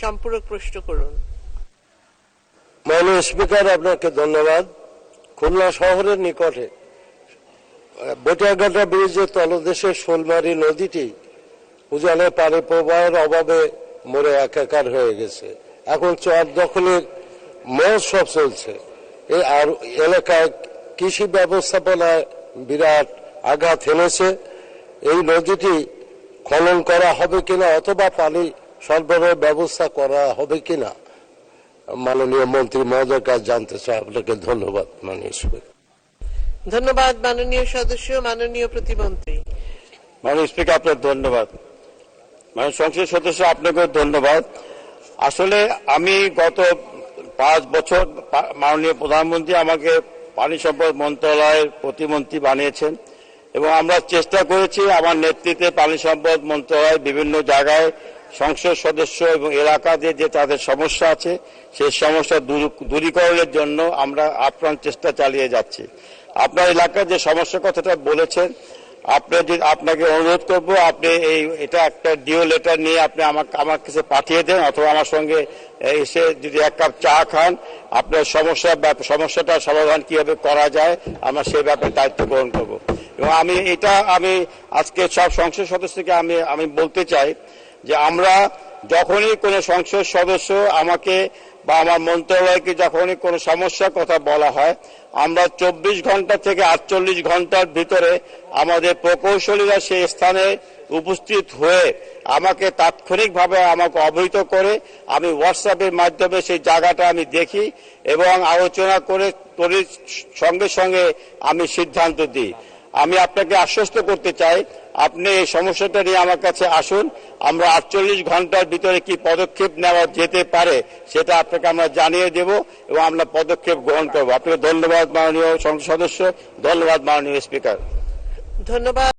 সম্পূরক প্রশ্ন করুন। মাননীয় স্পিকার, আপনাকে ধন্যবাদ। খুলনা শহরের নিকটে বটিয়াঘাটা ব্রিজের তলদেশের শোলমারি নদীটি উজানে পানি প্রবাহের অভাবে মরে একাকার হয়ে গেছে। এখন চর দখলের মহোৎসব চলছে। আর এলাকায় কৃষি ব্যবস্থাপনায় বিরাট আঘাত হেনেছে এই নদীটি খনন করা হবে কিনা অথবা পানি সরবরাহের ব্যবস্থা করা হবে কিনা? মাননীয় মন্ত্রী মহোদয়ের কাছে জানতে চাই। আপনাকে ধন্যবাদ মাননীয় স্পিকার। ধন্যবাদ মাননীয় সদস্য মাননীয় প্রতিমন্ত্রী। মাননীয় স্পিকার আপনার ধন্যবাদ। মাননীয় সংসদ সদস্য আপনাকেও ধন্যবাদ। আসলে আমি গত পাঁচ বছর মাননীয় প্রধানমন্ত্রী আমাকে পানি সম্পদ মন্ত্রণালয়ের প্রতিমন্ত্রী বানিয়েছেন এবং আমরা চেষ্টা করেছি আমার নেতৃত্বে পানি সম্পদ মন্ত্রণালয় বিভিন্ন জায়গায় সংসদ সদস্য এবং এলাকাতে যে তাদের সমস্যা আছে, সেই সমস্যা দূর- দূরীকরণের জন্য আমরা আপ্রাণ চেষ্টা চালিয়ে যাচ্ছি। আপনার এলাকার যে সমস্যার কথাটা বলেছেন, আপনি যদি আপনাকে অনুরোধ করব, আপনি এই এটা একটা ডিও লেটার নিয়ে আপনি আমাকে আমার কাছে পাঠিয়ে দেন, অথবা আমার সঙ্গে এসে যদি এক কাপ চা খান, আপনার সমস্যা সমস্যাটার সমাধান কীভাবে করা যায়, আমরা সেই ব্যাপারে দায়িত্ব গ্রহণ করব। এবং আমি এটা আমি আজকে সব সংসদ সদস্যকে আমি আমি বলতে চাই যে আমরা যখনই কোনো সংসদ সদস্য আমাকে বা আমার মন্ত্রণালয়কে যখনই কোনো সমস্যার কথা বলা হয়, আমরা চব্বিশ ঘণ্টা থেকে আটচল্লিশ ঘণ্টার ভিতরে আমাদের প্রকৌশলীরা সেই স্থানে উপস্থিত হয়ে আমাকে তাৎক্ষণিকভাবে আমাকে অবহিত করে আমি হোয়াটসঅ্যাপের মাধ্যমে সেই জায়গাটা আমি দেখি এবং আলোচনা করে তড়িৎ সঙ্গে সঙ্গে আমি সিদ্ধান্ত দিই। আমি আপনাকে আশ্বস্ত করতে চাই, আপনি এই সমস্যাটা নিয়ে আমার কাছে আসুন। আমরা আটচল্লিশ ঘণ্টার ভিতরে কি পদক্ষেপ নেওয়া যেতে পারে সেটা আপনাকে আমরা জানিয়ে দেব এবং আমরা পদক্ষেপ গ্রহণ করব। আপনাকে ধন্যবাদ মাননীয় সংসদ সদস্য, ধন্যবাদ মাননীয় স্পিকার। ধন্যবাদ।